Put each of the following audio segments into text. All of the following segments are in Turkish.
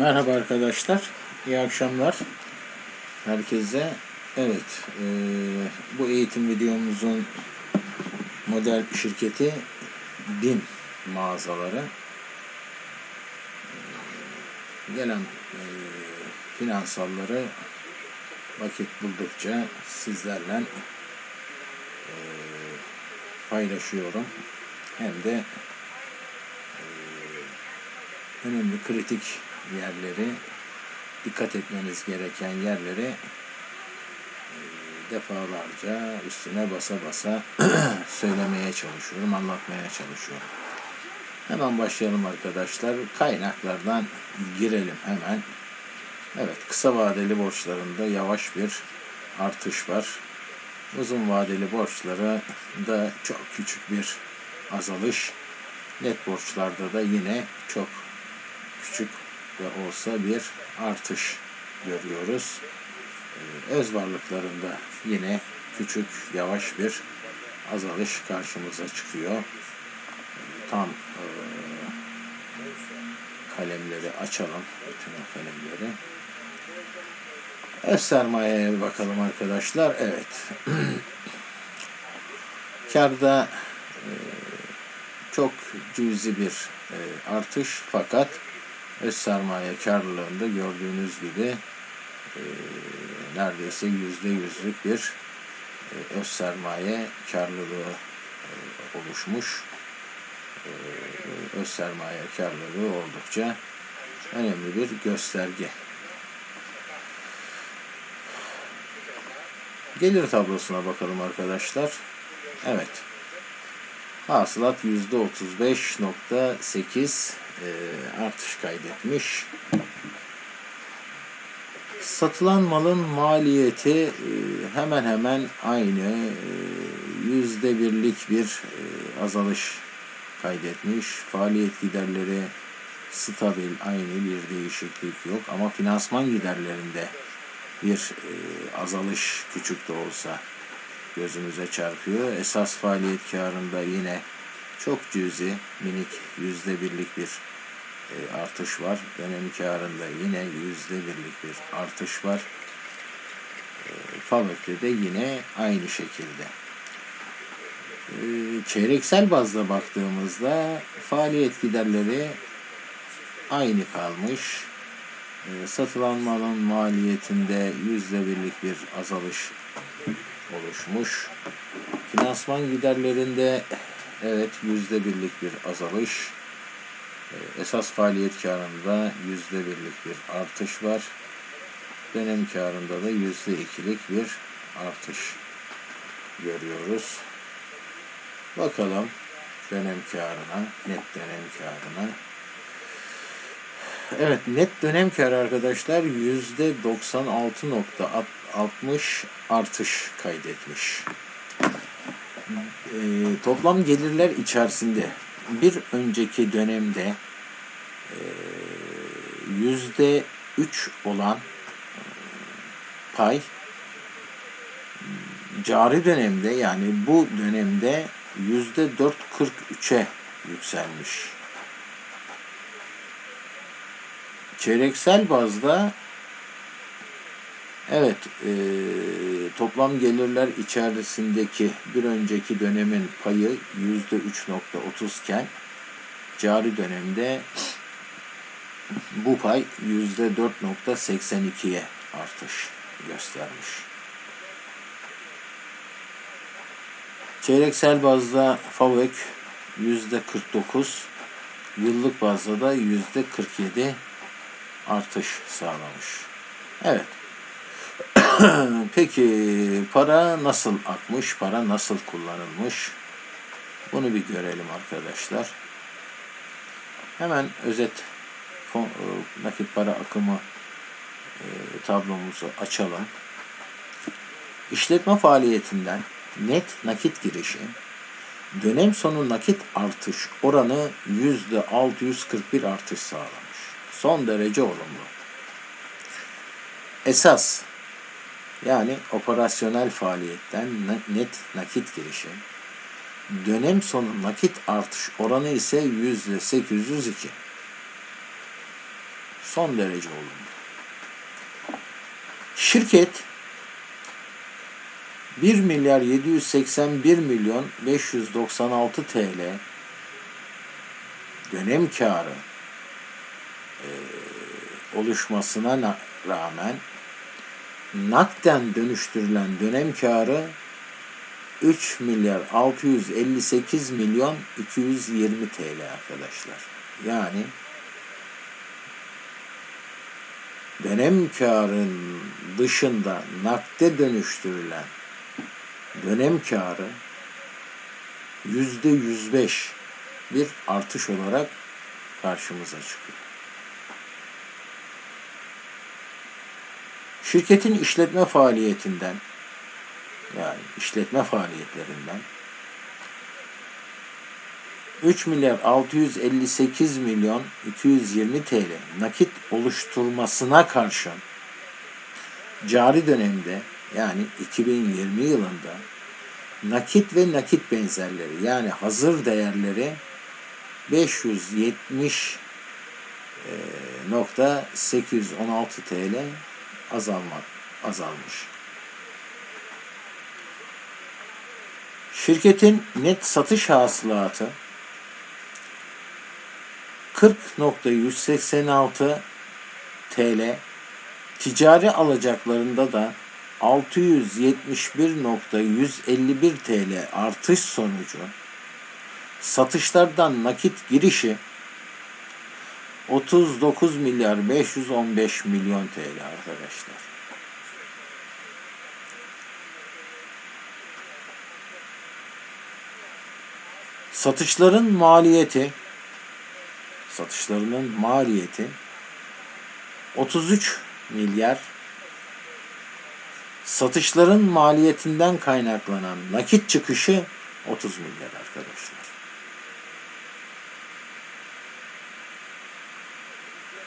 Merhaba arkadaşlar, iyi akşamlar herkese. Evet, e, bu eğitim videomuzun model şirketi BİM mağazaları. E, gelen e, finansalları vakit buldukça sizlerle e, paylaşıyorum. Hem de e, önemli kritik yerleri, dikkat etmeniz gereken yerleri e, defalarca üstüne basa basa söylemeye çalışıyorum, anlatmaya çalışıyorum. Hemen başlayalım arkadaşlar. Kaynaklardan girelim hemen. Evet, kısa vadeli borçlarında yavaş bir artış var. Uzun vadeli borçları da çok küçük bir azalış. Net borçlarda da yine çok küçük de olsa bir artış görüyoruz. Ee, Öz varlıklarında yine küçük, yavaş bir azalış karşımıza çıkıyor. Ee, Tam e, kalemleri açalım, bütün kalemleri. Öz sermayeye bakalım arkadaşlar. Evet. Karda e, çok cüzi bir e, artış fakat öz sermaye karlılığında gördüğünüz gibi e, neredeyse yüzde yüzlük bir e, öz sermaye karlılığı e, oluşmuş. E, öz sermaye karlılığı oldukça önemli bir gösterge. Gelir tablosuna bakalım arkadaşlar. Evet. Hasılat %35.8 e, artış kaydetmiş. Satılan malın maliyeti e, hemen hemen aynı e, yüzde birlik bir azalış kaydetmiş. Faaliyet giderleri stabil, aynı bir değişiklik yok ama finansman giderlerinde bir azalış küçük de olsa gözümüze çarpıyor. Esas faaliyet karında yine çok cüzi, minik yüzde birlik bir e, artış var. Dönem karında yine yüzde birlik bir artış var. E, Favök'te de yine aynı şekilde. E, çeyreksel bazda baktığımızda faaliyet giderleri aynı kalmış. Satılan malın maliyetinde yüzde birlik bir azalış oluşmuş. Finansman giderlerinde evet yüzde birlik bir azalış. Ee, Esas faaliyet karında yüzde birlik bir artış var. Dönem karında da yüzde ikilik bir artış görüyoruz. Bakalım dönem karına, net dönem karına. Evet net dönem karı arkadaşlar yüzde 96.60 artış kaydetmiş. Ee, toplam gelirler içerisinde bir önceki dönemde e, yüzde 3 olan e, pay cari dönemde yani bu dönemde yüzde 4.43'e yükselmiş. Çeyreksel bazda evet e, toplam gelirler içerisindeki bir önceki dönemin payı yüzde 3.30 iken cari dönemde bu pay yüzde 4.82'ye artış göstermiş. Çeyreksel bazda FAVÖK yüzde 49, yıllık bazda da yüzde 47 artış sağlamış. Evet. Peki para nasıl akmış, para nasıl kullanılmış? Bunu bir görelim arkadaşlar. Hemen özet e, nakit para akımı e, tablomuzu açalım. İşletme faaliyetinden net nakit girişi dönem sonu nakit artış oranı %641 artış sağlamış. Son derece olumlu. Esas yani operasyonel faaliyetten net nakit girişi dönem sonu nakit artış oranı ise yüzde 802. son derece olumlu. Şirket 1 milyar 781 milyon 596 TL dönem karı e, oluşmasına na- rağmen nakden dönüştürülen dönem karı 3 milyar 658 milyon 220 TL arkadaşlar. Yani dönem karın dışında nakde dönüştürülen dönem karı yüzde 105 bir artış olarak karşımıza çıkıyor. Şirketin işletme faaliyetinden yani işletme faaliyetlerinden 3 milyar 658 milyon 220 TL nakit oluşturmasına karşın cari dönemde yani 2020 yılında nakit ve nakit benzerleri yani hazır değerleri 570 e, nokta 816 TL azalmak azalmış. Şirketin net satış hasılatı 40.186 TL ticari alacaklarında da 671.151 TL artış sonucu satışlardan nakit girişi 39 milyar 515 milyon TL arkadaşlar. Satışların maliyeti satışlarının maliyeti 33 milyar satışların maliyetinden kaynaklanan nakit çıkışı 30 milyar arkadaşlar.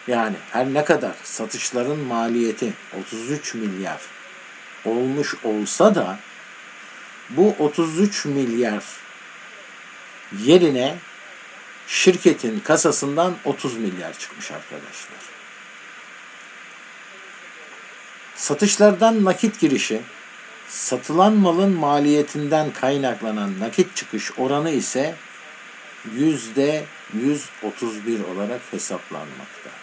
Yani her ne kadar satışların maliyeti 33 milyar olmuş olsa da bu 33 milyar yerine şirketin kasasından 30 milyar çıkmış arkadaşlar. Satışlardan nakit girişi, satılan malın maliyetinden kaynaklanan nakit çıkış oranı ise yüzde 131 olarak hesaplanmakta.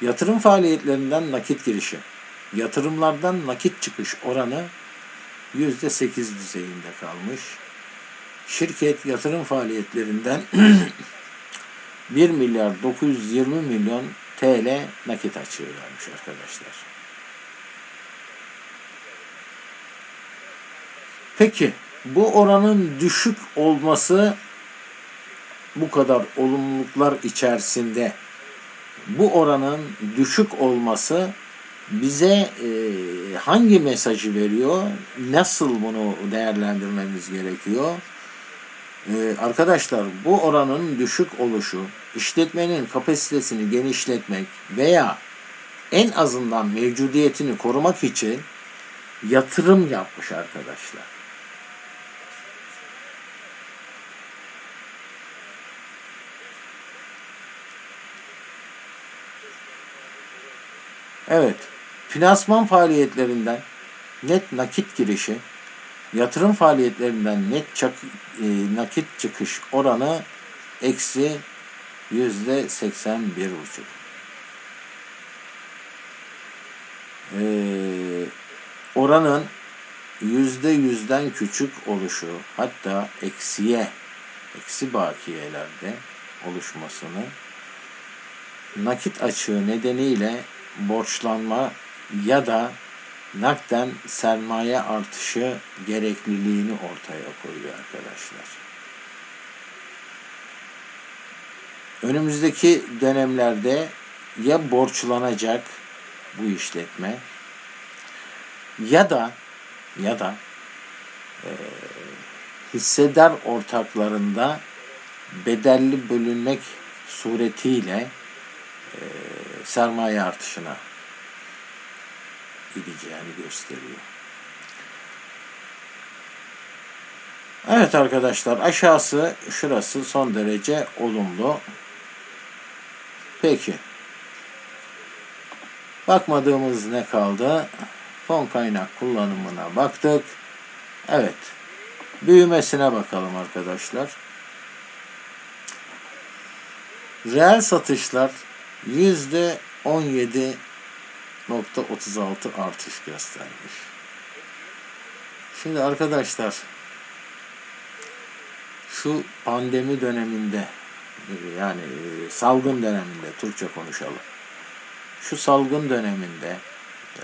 Yatırım faaliyetlerinden nakit girişi, yatırımlardan nakit çıkış oranı yüzde sekiz düzeyinde kalmış. Şirket yatırım faaliyetlerinden 1 milyar 920 milyon TL nakit açığı vermiş arkadaşlar. Peki bu oranın düşük olması bu kadar olumluluklar içerisinde bu oranın düşük olması bize e, hangi mesajı veriyor? Nasıl bunu değerlendirmemiz gerekiyor? E, arkadaşlar bu oranın düşük oluşu işletmenin kapasitesini genişletmek veya en azından mevcudiyetini korumak için yatırım yapmış arkadaşlar. Evet, finansman faaliyetlerinden net nakit girişi, yatırım faaliyetlerinden net çak, e, nakit çıkış oranı eksi yüzde seksen bir buçuk. Ee, oranın yüzde yüzden küçük oluşu hatta eksiye, eksi bakiyelerde oluşmasını nakit açığı nedeniyle borçlanma ya da nakden sermaye artışı gerekliliğini ortaya koyuyor arkadaşlar. Önümüzdeki dönemlerde ya borçlanacak bu işletme ya da ya da e, hissedar ortaklarında bedelli bölünmek suretiyle e, sermaye artışına gideceğini gösteriyor. Evet arkadaşlar aşağısı şurası son derece olumlu. Peki. Bakmadığımız ne kaldı? Fon kaynak kullanımına baktık. Evet. Büyümesine bakalım arkadaşlar. Reel satışlar yüzde 17.36 artış göstermiş. Şimdi arkadaşlar şu pandemi döneminde yani e, salgın döneminde Türkçe konuşalım. Şu salgın döneminde e,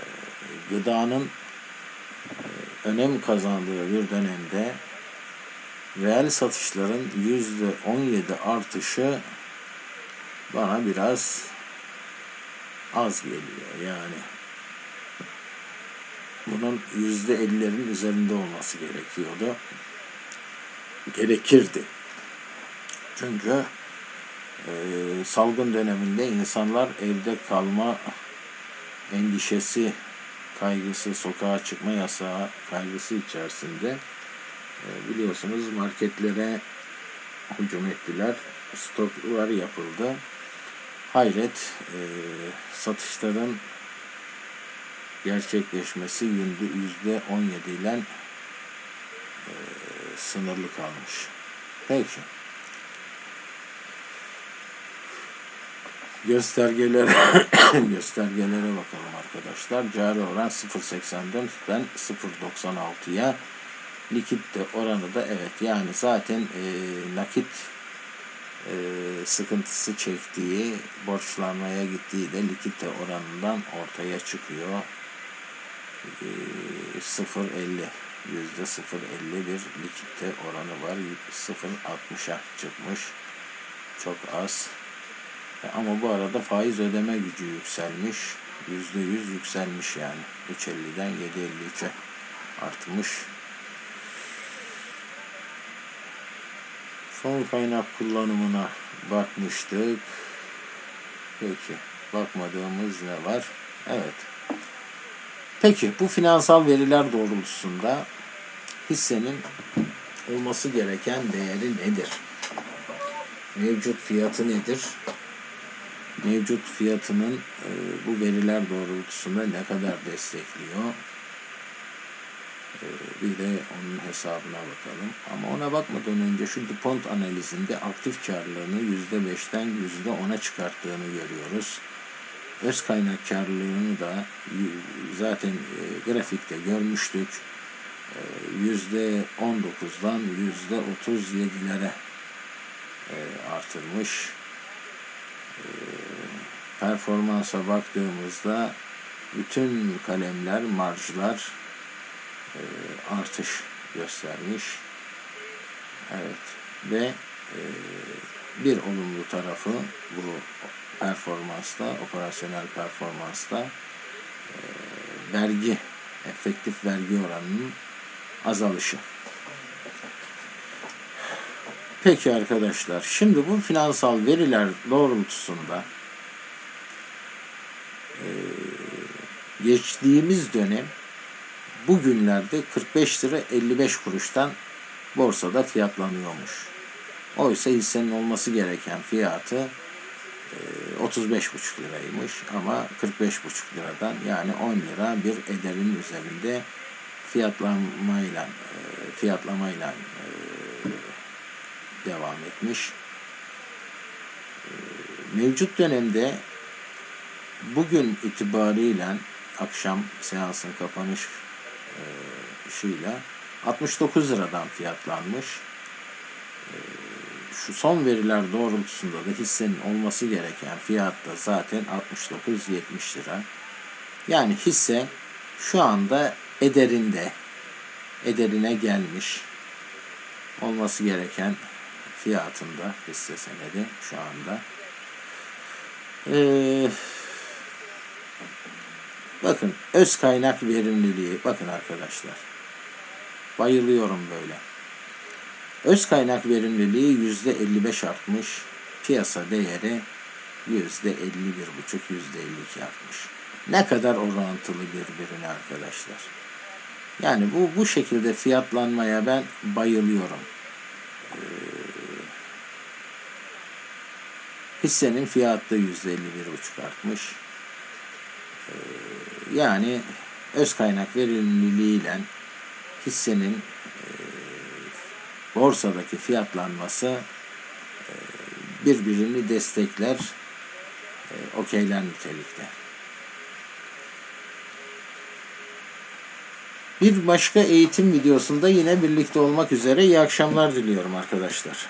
gıdanın e, önem kazandığı bir dönemde reel satışların yüzde 17 artışı bana biraz az geliyor yani. Bunun yüzde ellilerin üzerinde olması gerekiyordu. Gerekirdi. Çünkü e, salgın döneminde insanlar evde kalma endişesi, kaygısı, sokağa çıkma yasağı kaygısı içerisinde e, biliyorsunuz marketlere hücum ettiler. Stoklar yapıldı. Hayret e, satışların gerçekleşmesi yüzde 17 ile e, sınırlı kalmış. Peki. Göstergelere göstergelere bakalım arkadaşlar. Cari oran 0.84'den 0.96'ya likitte oranı da evet yani zaten e, nakit e, sıkıntısı çektiği borçlanmaya gittiği de likite oranından ortaya çıkıyor. E, 0.50 yüzde 0.50 bir likitte oranı var. 0.60'a çıkmış. Çok az. E, ama bu arada faiz ödeme gücü yükselmiş. Yüzde yüz yükselmiş yani. 3.50'den 7.53'e artmış. Son kaynak kullanımına bakmıştık. Peki. Bakmadığımız ne var? Evet. Peki bu finansal veriler doğrultusunda hissenin olması gereken değeri nedir? Mevcut fiyatı nedir? Mevcut fiyatının e, bu veriler doğrultusunda ne kadar destekliyor? E, bir de onun hesabına bakalım. Ama ona bakmadan önce şu DuPont analizinde aktif karlılığını %5'ten %10'a çıkarttığını görüyoruz. Öz kaynak karlılığını da zaten e, grafikte görmüştük. %19'dan %37'lere artırmış. Performansa baktığımızda bütün kalemler, marjlar artış göstermiş. Evet ve bir olumlu tarafı bu performansta, operasyonel performansta vergi, efektif vergi oranının azalışı. Peki arkadaşlar, şimdi bu finansal veriler doğrultusunda e, geçtiğimiz dönem bugünlerde 45 lira 55 kuruştan borsada fiyatlanıyormuş. Oysa hissenin olması gereken fiyatı e, 35,5 liraymış ama 45,5 liradan yani 10 lira bir ederin üzerinde fiyatlamayla e, fiyatlamayla e, devam etmiş. E, mevcut dönemde bugün itibariyle akşam seansın kapanış e, şuyla 69 liradan fiyatlanmış. E, şu son veriler doğrultusunda da hissenin olması gereken fiyat da zaten 69-70 lira. Yani hisse şu anda ederinde, ederine gelmiş olması gereken fiyatında hisse senedi şu anda. Ee, bakın öz kaynak verimliliği bakın arkadaşlar. Bayılıyorum böyle. Öz kaynak verimliliği yüzde 55 artmış. Piyasa değeri yüzde 51,5 yüzde 52 artmış. Ne kadar orantılı birbirine arkadaşlar. Yani bu bu şekilde fiyatlanmaya ben bayılıyorum. Ee, hissenin fiyatı da %51,5 artmış. Ee, yani öz kaynak verimliliğiyle hissenin e, borsadaki fiyatlanması e, birbirini destekler, e, okeyler nitelikte. Bir başka eğitim videosunda yine birlikte olmak üzere iyi akşamlar diliyorum arkadaşlar.